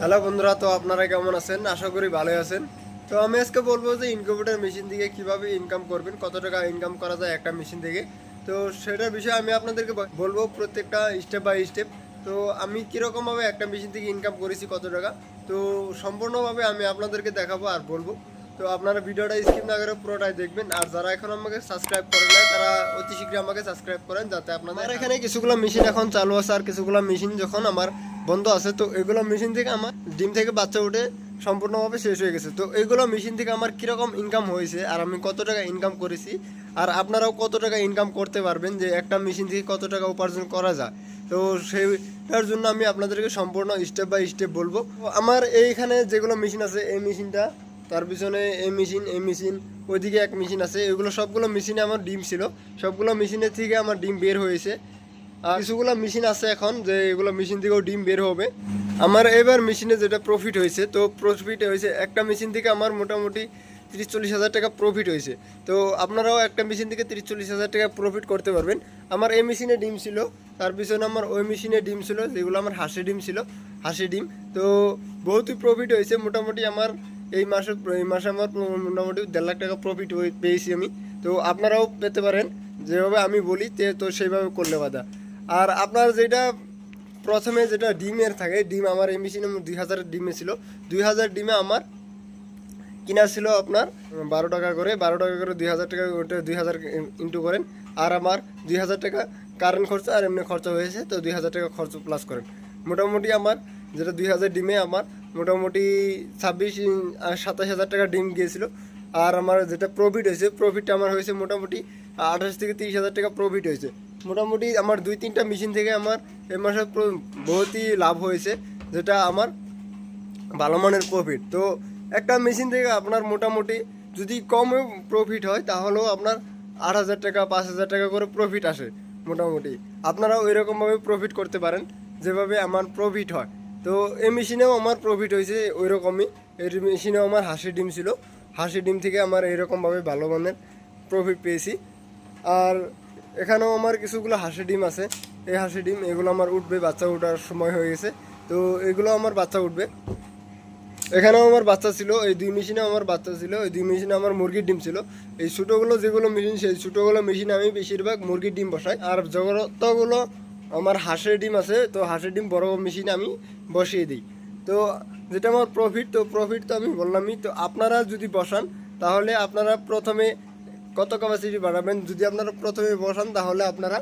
Hello বন্ধুরা তো আপনারা কেমন আছেন? আশা করি ভালো আছেন। তো আমি আজকে বলব যে ইনকিউবেটর মেশিন থেকে কীভাবে ইনকাম করবেন কত টাকা ইনকাম করা যায় একটা মেশিন থেকে। তো সেটার বিষয়ে আমি আপনাদেরকে বলব প্রত্যেকটা স্টেপ বাই স্টেপ তো আমি কীরকমভাবে একটা মেশিন থেকে ইনকাম করেছি কত টাকা তো সম্পূর্ণভাবে আমি আপনাদেরকে দেখাবো আর বলব। তো আপনারা ভিডিওটা স্কিপ না করে পুরোটাই দেখবেন। আর যারা এখন আমাকে সাবস্ক্রাইব করেন নাই তারা অতি শীঘ্রই আমাকে সাবস্ক্রাইব করেন যাতে আপনাদের এখানে কিছুগুলো মেশিন এখন চালু আছে। আর কিছুগুলো মেশিন যখন আমার বন্ধ আছে, তো এগুলো মেশিন থেকে আমার ডিম থেকে বাচ্চা উঠে সম্পূর্ণভাবে শেষ হয়ে গেছে। তো এগুলো মেশিন থেকে আমার কীরকম ইনকাম হয়েছে আর আমি কত টাকা ইনকাম করেছি আর আপনারাও কত টাকা ইনকাম করতে পারবেন যে একটা মেশিন থেকে কত টাকা উপার্জন করা যায়। তো সেইটার জন্য আমি আপনাদেরকে সম্পূর্ণ স্টেপ বাই স্টেপ বলব। আমার এইখানে যেগুলো মেশিন আছে, এই মেশিনটা তার পিছনে এই মেশিন এই মেশিন ওইদিকে এক মেশিন আছে। এগুলো সবগুলো মেশিনে আমার ডিম ছিল। সবগুলো মেশিনের থেকে আমার ডিম বের হয়েছে। কিছুগুলো মেশিন আছে এখন যে এগুলো মেশিন থেকেও ডিম বের হবে। আমার এবার মেশিনে যেটা প্রফিট হয়েছে, তো প্রফিট হয়েছে একটা মেশিন থেকে আমার মোটামুটি তিরিশ চল্লিশ হাজার টাকা প্রফিট হয়েছে। তো আপনারাও একটা মেশিন থেকে তিরিশ চল্লিশ হাজার টাকা প্রফিট করতে পারবেন। আমার এই মেশিনে ডিম ছিল, তার পিছনে আমার ওই মেশিনে ডিম ছিল, যেগুলো আমার হাসি ডিম ছিল হাসি ডিম। তো বহুতই প্রফিট হয়েছে, মোটামুটি আমার এই মাসে এই মাসে আমার মোটামুটি দেড় লাখ টাকা প্রফিট পেয়েছি আমি। তো আপনারাও পেতে পারেন, যেভাবে আমি বলি তে সেইভাবে করলে বাধা। আর আপনার যেটা প্রথমে যেটা ডিমের থাকে, ডিম আমার এই মেশিনে দুই হাজার ডিমে ছিল। দুই হাজার ডিমে আমার কিনা ছিল আপনার বারো টাকা করে, বারো টাকা করে দুই হাজার টাকা দুই হাজার ইন্টু করেন। আর আমার দুই হাজার টাকা কারেন্ট খরচা আর এমনি খরচা হয়েছে, তো দুই হাজার টাকা খরচ প্লাস করেন। মোটামুটি আমার যেটা দুই হাজার ডিমে আমার মোটামুটি ছাব্বিশ সাতাশ হাজার টাকা ডিম গিয়েছিল। আর আমার যেটা প্রফিট হয়েছে প্রফিটটা আমার হয়েছে মোটামুটি আঠাশ থেকে তিরিশ হাজার টাকা প্রফিট হয়েছে। মোটামুটি আমার দুই তিনটা মেশিন থেকে আমার এই মাসে বহুতই লাভ হয়েছে, যেটা আমার ভালো মানের প্রফিট তো একটা মেশিন থেকে আপনার মোটামুটি যদি কম প্রফিট হয়, তাহলেও আপনার আট হাজার টাকা, পাঁচ হাজার টাকা করে প্রফিট আসে মোটামুটি। আপনারাও এরকমভাবে প্রফিট করতে পারেন, যেভাবে আমার প্রফিট হয়। তো এই মেশিনেও আমার প্রফিট হয়েছে ওই রকমই এই মেশিনেও আমার হাসি ডিম ছিল। হাসি ডিম থেকে আমার এইরকমভাবে ভালো মানের প্রফিট পেয়েছি। আর এখানেও আমার কিছুগুলো হাসি ডিম আছে। এই হাসি ডিম, এগুলো আমার উঠবে, বাচ্চা উঠার সময় হয়ে গেছে। তো এগুলো আমার বাচ্চা উঠবে। এখানেও আমার বাচ্চা ছিল, এই দুই মেশিনে আমার বাচ্চা ছিল, এই দুই মেশিনে আমার মুরগির ডিম ছিল। এই ছোটোগুলো যেগুলো মেশিন, সেই ছোটোগুলো মেশিনে আমি বেশিরভাগ মুরগির ডিম বসাই। আর যতগুলো আমার হাঁসের ডিম আছে, তো হাঁসের ডিম বড় মেশিনে আমি বসিয়ে দিই। তো যেটা আমার প্রফিট তো প্রফিট তো আমি বললামই। তো আপনারা যদি বসান, তাহলে আপনারা প্রথমে কত ক্যাপাসিটি বানাবেন? যদি আপনারা প্রথমে বসান, তাহলে আপনারা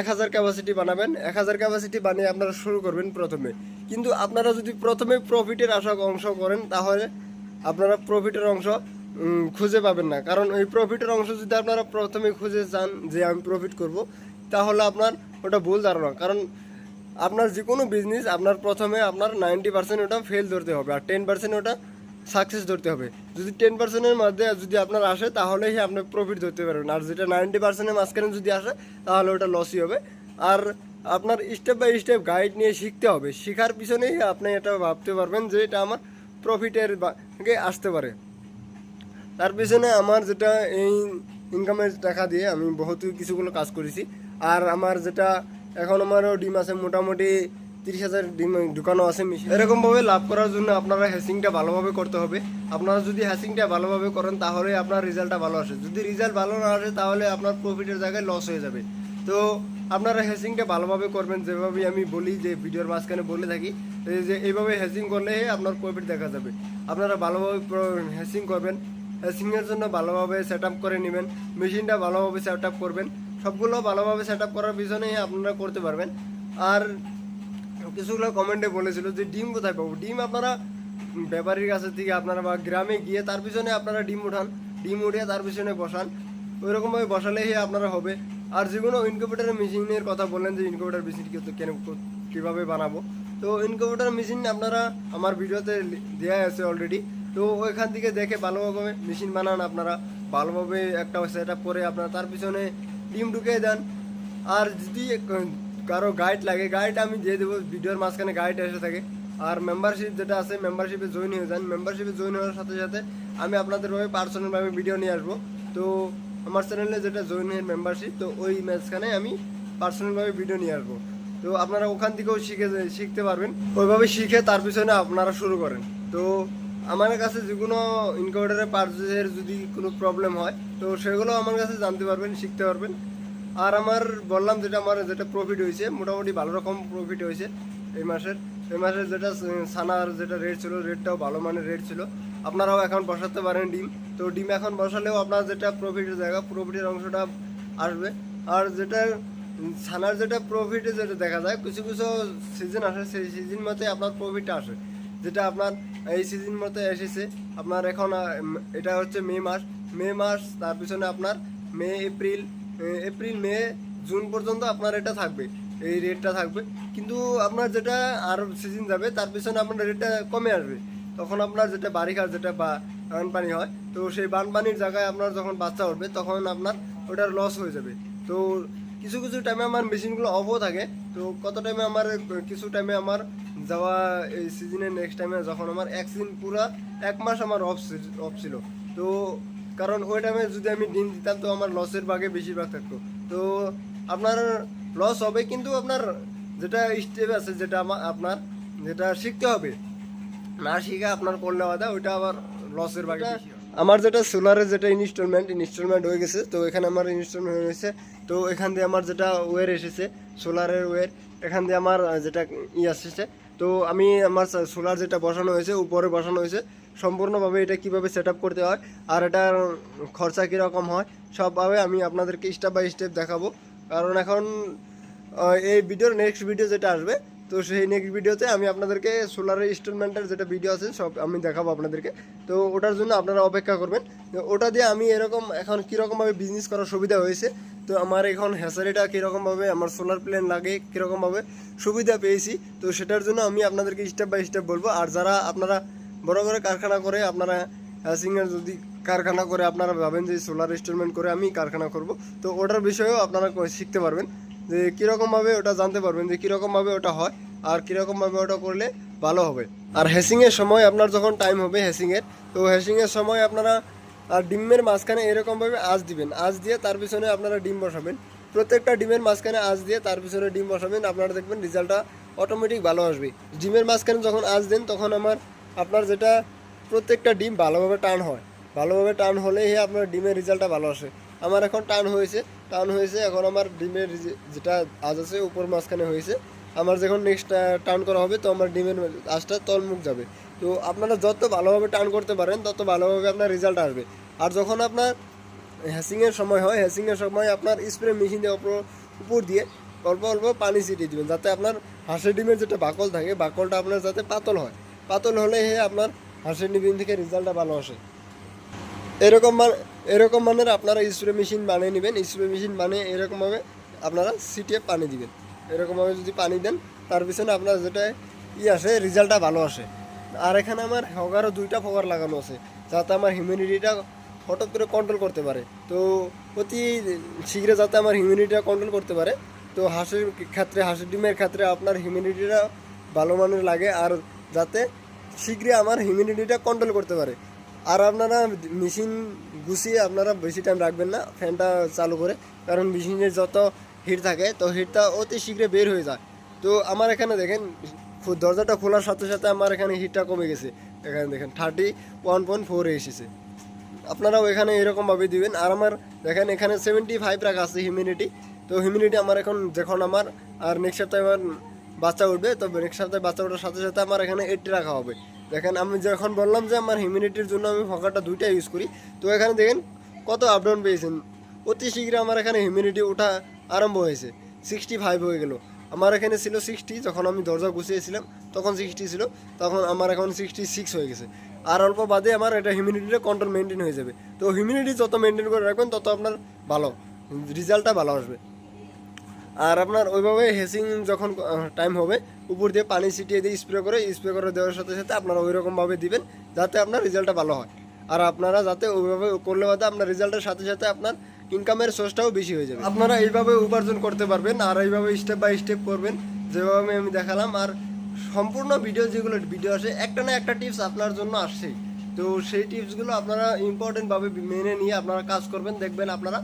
এক হাজার ক্যাপাসিটি বানাবেন। এক হাজার ক্যাপাসিটি বানিয়ে আপনারা শুরু করবেন প্রথমে। কিন্তু আপনারা যদি প্রথমে প্রফিটের আশা অংশ করেন, তাহলে আপনারা প্রফিটের অংশ খুঁজে পাবেন না। কারণ ওই প্রফিটের অংশ যদি আপনারা প্রথমে খুঁজে যান যে আমি প্রফিট করব, তাহলে আপনার ওটা ভুল ধারণা। কারণ আপনার যে কোনো বিজনেস আপনার প্রথমে আপনার নাইনটি পার্সেন্ট ওটা ফেল ধরতে হবে, আর টেন পার্সেন্ট ওটা সাকসেস ধরতে হবে। যদি টেন পার্সেন্টের মধ্যে যদি আপনার আসে, তাহলেই আপনি প্রফিট ধরতে পারবেন। আর যেটা নাইনটি পার্সেন্টের মাঝখানে যদি আসে, তাহলে ওটা লসই হবে। আর আপনার স্টেপ বাই স্টেপ গাইড নিয়ে শিখতে হবে। শেখার পিছনেই আপনি এটা ভাবতে পারবেন যে এটা আমার প্রফিটের আসতে পারে। তার পিছনে আমার যেটা এই ইনকামের টাকা দিয়ে আমি বহুত কিছুগুলো কাজ করেছি। আর আমার যেটা এখন আমারও ডিম আছে মোটামুটি তিরিশ হাজার ডিম ঢুকানো আছে মেশিন এরকমভাবে লাভ করার জন্য আপনারা হ্যাসিংটা ভালোভাবে করতে হবে। আপনারা যদি হ্যাসিংটা ভালোভাবে করেন, তাহলে আপনার রেজাল্টটা ভালো আসে। যদি রেজাল্ট ভালো না আসে, তাহলে আপনার প্রফিটের জায়গায় লস হয়ে যাবে। তো আপনারা হ্যাসিংটা ভালোভাবে করবেন যেভাবে আমি বলি যে ভিডিওর মাঝখানে বলে থাকি যে এইভাবে হ্যাসিং করলে আপনার প্রফিট দেখা যাবে। আপনারা ভালোভাবে হ্যাসিং করবেন হ্যাসিংয়ের জন্য ভালোভাবে সেট করে নেবেন মেশিনটা ভালোভাবে সেট করবেন। সবগুলো ভালোভাবে সেট করার পিছনেই আপনারা করতে পারবেন। আর কিছুগুলো কমেন্টে বলেছিল যে ডিম কোথায় পাবো? ডিম আপনারা ব্যাপারীর কাছে থেকে আপনারা বা গ্রামে গিয়ে তার পিছনে আপনারা ডিম উঠান, ডিম উঠিয়ে তার পিছনে বসান। ওই রকমভাবে বসালেই আপনারা হবে। আর যে কোনো ইনকিউবেটার মেশিনের কথা বললেন যে ইনকিউবেটার মেশিন কেন কীভাবে বানাবো? তো ইনকিউবেটার মেশিন আপনারা আমার ভিডিওতে দেওয়া আছে অলরেডি তো ওইখান থেকে দেখে ভালোভাবে মেশিন বানান আপনারা। ভালোভাবে একটা সেট আপ করে আপনারা তার পিছনে ডিম ঢুকিয়ে দেন। আর যদি কারও গাইড লাগে। গাইড আমি দিয়ে দেবো, ভিডিওর মাঝখানে গাইড এসে থাকে। আর মেম্বারশিপ যেটা আছে মেম্বারশিপে জয়েন হয়ে যান। মেম্বারশিপে জয়েন হওয়ার সাথে সাথে আমি আপনাদেরভাবে পার্সোনালভাবে ভিডিও নিয়ে আসব। তো আমার চ্যানেলে যেটা জয়েন হয়ে মেম্বারশিপ তো ওই মাঝখানে আমি পার্সোনালভাবে ভিডিও নিয়ে আসব। তো আপনারা ওখান থেকেও শিখে শিখতে পারবেন। ওইভাবে শিখে তার পিছনে আপনারা শুরু করেন। তো আমার কাছে যেগুলো ইনকাউন্টারের পার্টসের যদি কোনো প্রবলেম হয়, তো সেগুলো আমার কাছে জানতে পারবেন, শিখতে পারবেন। আর আমার বললাম যেটা আমার যেটা প্রফিট হয়েছে, মোটামুটি ভালো রকম প্রফিট হয়েছে এই মাসের। এই মাসের যেটা স- ছানার যেটা রেট ছিল রেটটাও ভালো মানের রেট ছিল। আপনারাও এখন বসাতে পারেন ডিম। তো ডিম এখন বসালেও আপনার যেটা প্রফিটের জায়গা প্রফিটের অংশটা আসবে। আর যেটা ছানার যেটা প্রফিটে যেটা দেখা যায়, কিছু কিছু সিজন আসে, সেই সিজন মতে আপনার প্রফিটটা আসে। যেটা আপনার, এই সিজন মতে এসেছে, আপনার এখন এটা হচ্ছে মে মাস। মে মাস, তার পিছনে আপনার May, April April, May, June পর্যন্ত আপনার এটা থাকবে। এই রেটটা থাকবে। কিন্তু আপনার যেটা আর সিজন যাবে, তার পিছনে আপনার রেটটা কমে আসবে। তখন আপনার যেটা বারিখার যেটা বা বানপানি হয়, তো সেই বানপানির জায়গায় আপনার যখন বাচ্চা উঠবে, তখন আপনার ওটার লস হয়ে যাবে। তো কিছু কিছু টাইমে আমার মেশিনগুলো অফও থাকে। তো কত টাইমে আমার, কিছু টাইমে আমার যাওয়া এই সিজনে নেক্সট টাইমে যখন আমার এক সিজন পুরা এক মাস আমার অফ অফ ছিল। তো কারণ ওই টাইমে যদি আমি ডিম দিতাম তো আমার লসের ভাগে বেশিরভাগ থাকতো। তো আপনার লস হবে কিন্তু আপনার যেটা স্টেপ আছে যেটা আমার আপনার যেটা শিখতে হবে। না শিখে আপনার করলে বাদা ওইটা আবার লসের ভাগে আমার যেটা সোলারের যেটা ইনস্টলমেন্ট ইনস্টলমেন্ট হয়ে গেছে তো এখানে আমার ইনস্টলমেন্ট হয়ে গেছে। তো এখান দিয়ে আমার যেটা ওয়ের এসেছে সোলারের ওয়ের এখান দিয়ে আমার যেটা ই আসছে, তো আমি আমার সোলার যেটা বসানো হয়েছে, উপরে বসানো হয়েছে, সম্পূর্ণভাবে এটা কীভাবে সেট করতে হয় আর এটার খরচা কীরকম হয়, সবভাবে আমি আপনাদেরকে স্টেপ বাই স্টেপ দেখাবো। কারণ এখন এই ভিডিওর নেক্সট ভিডিও যেটা আসবে তো সেই নেক্সট ভিডিওতে আমি আপনাদেরকে সোলারের ইনস্টলমেন্টের যেটা ভিডিও আছে, সব আমি দেখাবো আপনাদেরকে। তো ওটার জন্য আপনারা অপেক্ষা করবেন। ওটা দিয়ে আমি এরকম এখন কীরকমভাবে বিজনেস করার সুবিধা হয়েছে, তো আমার এখন হ্যাসারিটা কীরকমভাবে, আমার সোলার প্ল্যান লাগে কীরকমভাবে সুবিধা পেয়েছি। তো সেটার জন্য আমি আপনাদেরকে স্টেপ বাই স্টেপ বলব। আর যারা আপনারা বড় করে কারখানা করে, আপনারা হ্যাসিংয়ের যদি কারখানা করে, আপনারা ভাবেন যে সোলার ইনস্টলমেন্ট করে আমি কারখানা করব, তো ওটার বিষয়েও আপনারা শিখতে পারবেন। যে কীরকমভাবে ওটা জানতে পারবেন যে কীরকমভাবে ওটা হয় আর কীরকমভাবে ওটা করলে ভালো হবে। আর হ্যাসিংয়ের সময় আপনার যখন টাইম হবে হ্যাসিংয়ের তো হ্যাসিংয়ের সময় আপনারা, আর ডিমের মাঝখানে এরকমভাবে আঁচ দিবেন। আঁচ দিয়ে তার পিছনে আপনারা ডিম বসাবেন। প্রত্যেকটা ডিমের মাঝখানে আঁচ দিয়ে তার পিছনে ডিম বসাবেন। আপনারা দেখবেন রেজাল্টটা অটোমেটিক ভালো আসবে। ডিমের মাঝখানে যখন আঁচ দেন, তখন আমার, আপনার যেটা প্রত্যেকটা ডিম ভালোভাবে টান হয়। ভালোভাবে টান হলেই আপনার ডিমের রেজাল্টটা ভালো আসে। আমার এখন টান হয়েছে টান হয়েছে, এখন আমার ডিমের যেটা আজ আছে, উপর মাঝখানে হয়েছে। আমার যখন নেক্সট টান করা হবে, তো আমার ডিমের আঁচটা তলমুখ যাবে। তো আপনারা যত ভালোভাবে টান করতে পারেন, তত ভালোভাবে আপনার রেজাল্ট আসবে। আর যখন আপনার হ্যাসিংয়ের সময় হয়, হ্যাসিংয়ের সময় আপনার স্প্রে মেশিন দিয়ে উপর দিয়ে অল্প অল্প পানি ছিটিয়ে দিবেন, যাতে আপনার হাঁসের ডিমের যেটা বাকল থাকে, বাকলটা আপনার যাতে পাতল হয়। পাতল হলে আপনার হাঁসের ডিম থেকে রেজাল্টটা ভালো আসে। এরকম মান এরকম মানের আপনারা স্প্রে মেশিন বানিয়ে নেবেন স্প্রে মেশিন বানিয়ে এরকমভাবে আপনারা সিটিয়ে পানি দিবেন। এরকমভাবে যদি পানি দেন, তার পিছনে আপনার যেটা ই আসে রেজাল্টটা ভালো আসে। আর এখানে আমার হগারও দুইটা ফগার লাগানো আছে, যাতে আমার হিউমিডিটিটা হঠাৎ করে কন্ট্রোল করতে পারে। তো অতি শীঘ্র যাতে আমার হিউমিডিটিটা কন্ট্রোল করতে পারে। তো হাঁসের ক্ষেত্রে, হাঁসের ডিমের ক্ষেত্রে আপনার হিউমিডিটিটা ভালো মানের লাগে, আর যাতে শীঘ্রই আমার হিউমিডিটিটা কন্ট্রোল করতে পারে। আর আপনারা মেশিন গুছিয়ে আপনারা বেশি টাইম রাখবেন না ফ্যানটা চালু করে। কারণ মেশিনের যত হিট থাকে, তো হিটটা অতি শীঘ্রে বের হয়ে যায়। তো আমার এখানে দেখেন দরজাটা খোলার সাথে সাথে আমার এখানে হিটটা কমে গেছে। এখানে দেখেন থার্টি ওয়ান পয়েন্ট ফোরে এসেছে। আপনারাও এখানে এরকমভাবে দিবেন। আর আমার দেখেন, এখানে সেভেন্টি ফাইভ রাখা আছে হিউমিনিটি তো হিউমিনিটি আমার এখন যখন আমার, আর নেক্সট সপ্তাহে আমার বাচ্চা উঠবে, তো নেক্সট সপ্তাহে বাচ্চা ওঠার সাথে সাথে আমার এখানে এইটটি রাখা হবে। দেখেন, আমি যখন বললাম যে আমার হিউমিনিটির জন্য আমি ফকারটা দুইটা ইউজ করি, তো এখানে দেখেন কত আপডাউন পেয়েছেন। অতি শীঘ্র আমার এখানে হিউমিনিটি ওঠা আরম্ভ হয়েছে। সিক্সটি ফাইভ হয়ে গেল। আমার এখানে ছিল সিক্সটি যখন আমি দরজা গুছিয়েছিলাম, তখন সিক্সটি ছিল, তখন আমার এখন সিক্সটি সিক্স হয়ে গেছে। আর অল্প বাদে আমার এটা হিউমিডিটিটা কন্ট্রোল মেনটেন হয়ে যাবে। তো হিউমিডিটি যত মেনটেন করে রাখবেন, তত আপনার ভালো রেজাল্টটা ভালো আসবে। আর আপনার ওইভাবে হেসিং যখন টাইম হবে, উপর দিয়ে পানি ছিটিয়ে দিয়ে স্প্রে করে স্প্রে করে দেওয়ার সাথে সাথে আপনারা ওই রকমভাবে দিবেন, যাতে আপনার রেজাল্টটা ভালো হয়। আর আপনারা যাতে ওইভাবে করলে হয়তো আপনার রেজাল্টের সাথে সাথে আপনার ইনকামের সোর্সটাও বেশি হয়ে যাবে। আপনারা এইভাবে উপার্জন করতে পারবেন, আর এইভাবে স্টেপ বাই স্টেপ করবেন, যেভাবে আমি দেখালাম। আর সম্পূর্ণ ভিডিও যেগুলো ভিডিও আসে, একটা না একটা টিপস আপনার জন্য আসছেই। তো সেই টিপসগুলো আপনারা ইম্পর্টেন্টভাবে মেনে নিয়ে আপনারা কাজ করবেন, দেখবেন আপনারা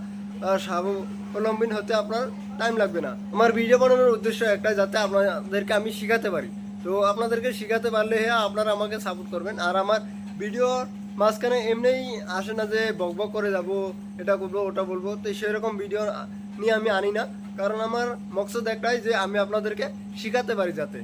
স্বাবলম্বী হতে আপনার টাইম লাগবে না। আমার ভিডিও বানানোর উদ্দেশ্য একটাই, যাতে আপনাদেরকে আমি শিখাতে পারি। তো আপনাদেরকে শিখাতে পারলে হ্যাঁ আপনারা আমাকে সাপোর্ট করবেন। আর আমার ভিডিও মাঝখানে এমনিই আসে না যে বক বক করে যাব, এটা করব, ওটা বলব। তো সেরকম ভিডিও নিয়ে আমি আনি না। কারণ আমার মকসদ একটাই যে আমি আপনাদেরকে শিখাতে পারি যাতে।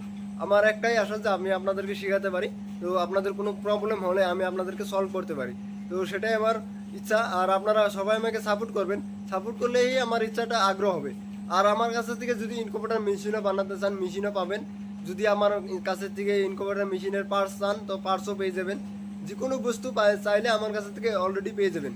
আমার একটাই আশা যে আমি আপনাদেরকে শেখাতে পারি। তো আপনাদের কোনো প্রবলেম হলে আমি আপনাদেরকে সলভ করতে পারি। তো সেটাই আমার ইচ্ছা, আর আপনারা সবাই আমাকে সাপোর্ট করবেন। সাপোর্ট করলেই আমার ইচ্ছাটা আগ্রহ হবে। আর আমার কাছে থেকে যদি ইনকোভেটার মেশিনও বানাতে চান মেশিনও পাবেন। যদি আমার কাছে থেকে ইনকোভেটার মেশিনের পার্টস চান, তো পার্টসও পেয়ে যাবেন। যে কোনো বস্তু চাইলে আমার কাছে থেকে অলরেডি পেয়ে যাবেন।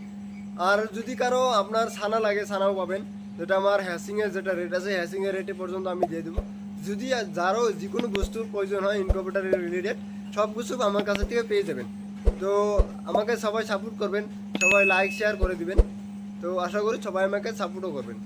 আর যদি কারও আপনার ছানা লাগে, ছানাও পাবেন। যেটা আমার হ্যাসিংয়ের যেটা রেট আছে হ্যাসিংয়ের রেটে পর্যন্ত আমি দিয়ে দেবো। যদি যারও যে কোনো বস্তুর প্রয়োজন হয় ইনকোভেটারের রিলেটেড সব কিছু আমার কাছে থেকে পেয়ে যাবেন। তো আমাকে সবাই সাপোর্ট করবেন, সবাই লাইক শেয়ার করে দিবেন। তো আশা করি সবাই আমাকে সাপোর্টও করবেন।